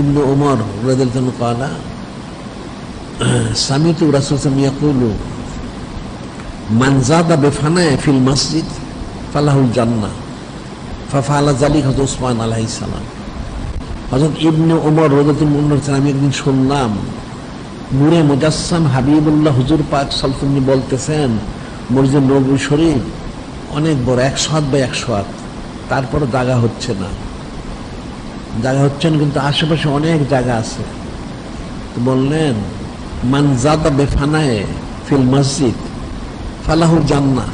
ইবনু উমর রাদিয়াল্লাহু কালা সামিতু রাসূল ইয়াকুলু, মান জাদা বিফানায় ফিল মসজিদ, ফালাহুল জান্নাহ, ফাফালা জালিক হযরত উসমান আলাইহিস সালাম। হযরত ইবনে ওমর রাদিয়াল্লাহু আনহু আমি একদিন শুনলাম, নূরে মুজাসসাম হাবিবুল্লাহ হুজুর পাক সাল্লাল্লাহু বলতেছেন, মসজিদ নবী শরীফ অনেক বড়, একশো হাত বা একশো হাত তারপরে জায়গা হচ্ছে না। জায়গা হচ্ছে না, কিন্তু আশেপাশে অনেক জায়গা আছে। তো বললেন, মান জাদা বেফানায় ফিল মসজিদ, ফালাহু জান্না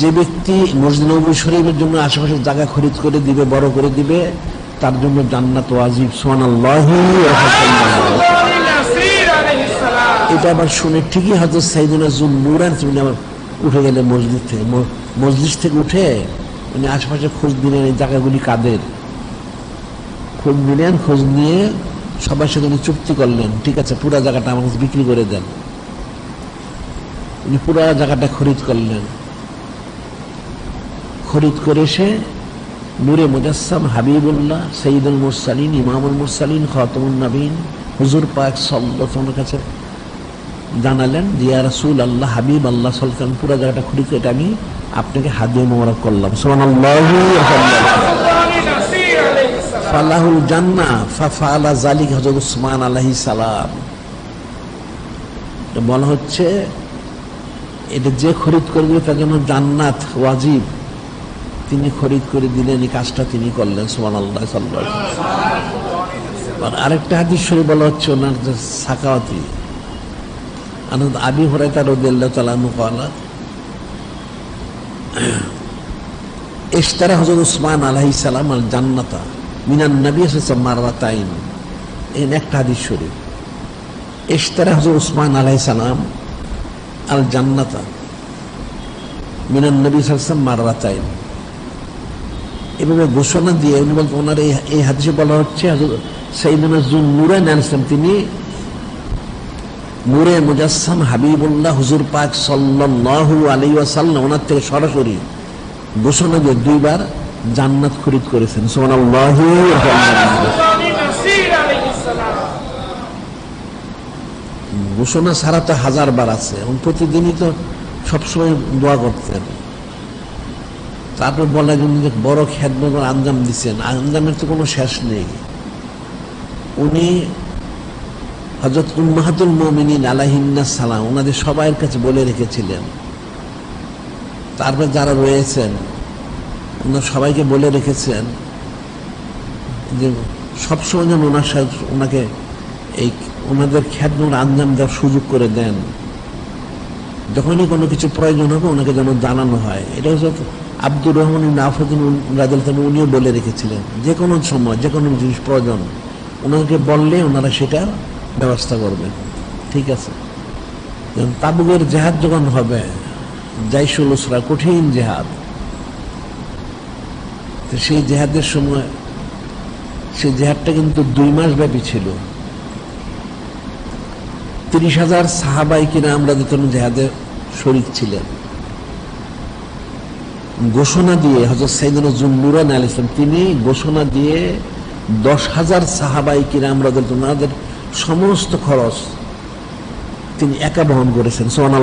যে ব্যক্তি মসজিদ নবী শরীফের জন্য আশেপাশের জায়গা খরিদ করে দিবে, বড় করে দিবে, তার জন্য জান্নাত ওয়াজিব ওয়া এটা আবার শুনে ঠিকই হয়তো সাইদুনা জুন নুরান উঠে গেলে মসজিদ থেকে মসজিদ থেকে উঠে উনি আশেপাশে খোঁজ দিলেন এই জায়গাগুলি কাদের? খোঁজ নিলেন, খোঁজ নিয়ে সবার সাথে উনি চুক্তি করলেন, ঠিক আছে, পুরা জায়গাটা আমার কাছে বিক্রি করে দেন। উনি পুরা জায়গাটা খরিদ করলেন। খরিদ করে এসে নূরে মুজাসসাম হাবিবুল্লাহ সঈদুল মুরসালিন, ইমামুল মুরসালিন খতমুল নবীন, হুজুর পাক সাল্লাল্লাহু কাছে জানালেন যে, ইয়া রাসূল আল্লাহ হাবিব আল্লাহ সাল্লাম পুরো জায়গাটা করে এটা আমি আপনাকে হাদিয়া মোবারক করলাম। ফালাহুল জান্নাহ ফাফালা জালিক হযরত উসমান আলাইহিস সালাম। বলা হচ্ছে, এটা যে খরিদ করবে তার জন্য জান্নাত, ওয়াজিব। তিনি খরিদ করে দিলেন, এই কাজটা তিনি করলেন সুমান আল্লাহ আর আরেকটা হাদিস শরীফ বলা হচ্ছে, ওনার সাকাওয়াতি আবি হরাইতা রদিয়াল্লাহ তালানু কলা, ইশতারা হযরত উসমান আলাইহিস সালাম আল জান্নাতা মিনান নবী এই একটা হাদিস শরীফ। ইশতারা হযরত উসমান আলাইহিস সালাম আল জান্নাতা মিনান নবী সাল্লাল্লাহু মাররাতাইন এভাবে ঘোষণা দিয়ে উনি বলতে ওনার এই হাদিসে বলা হচ্ছে সাইদুনা জুন নুরান আলাইসলাম তিনি নূরে মুজাসসাম হাবিবুল্লাহ হুজুর পাক সাল্লাল্লাহু আলাইহি ওয়াসাল্লাম, ওনার থেকে সরাসরি ঘোষণা দিয়ে দুইবার জান্নাত খরিদ করেছেন। সুবহানাল্লাহি ঘোষণা ছাড়া তো হাজার বার আছে। এবং প্রতিদিনই তো সবসময় দোয়া করতেন। তারপর বলা যে বড় খ্যাতমত আঞ্জাম দিচ্ছেন। আঞ্জামের তো কোনো শেষ নেই। উনি হজরত উম্মাহাতুল মমিনিন আলাহিন্না সালাম ওনাদের সবাইয়ের কাছে বলে রেখেছিলেন। তারপর যারা রয়েছেন, ওনার সবাইকে বলে রেখেছেন যে সবসময় যেন ওনার সাথে ওনাকে এই ওনাদের খ্যাতমত আঞ্জাম দেওয়ার সুযোগ করে দেন। যখনই কোনো কিছু প্রয়োজন হবে ওনাকে যেন জানানো হয়। এটা হচ্ছে আব্দুর রহমান নাফুদ্দিন রাজুল উনিও বলে রেখেছিলেন, যে কোনো সময়, যে কোনো জিনিস প্রয়োজন, ওনাকে বললে ওনারা সেটার ব্যবস্থা করবেন ঠিক আছে? তাবুকের জেহাদ যখন হবে জাইসুল উসরা কঠিন জেহাদ। সেই জেহাদের সময় সেই জেহাদটা কিন্তু দুই মাস ব্যাপী ছিল। তিরিশ হাজার সাহাবাই কিনা আমরা যখন জেহাদে শরিক ছিলেন। ঘোষণা দিয়ে হজরত সাইদুল জুন্নুরান আল ইসলাম তিনি ঘোষণা দিয়ে দশ হাজার সাহাবাই কিনা কিরাম রাদের সমস্ত খরচ তিনি একা বহন করেছেন। সোহান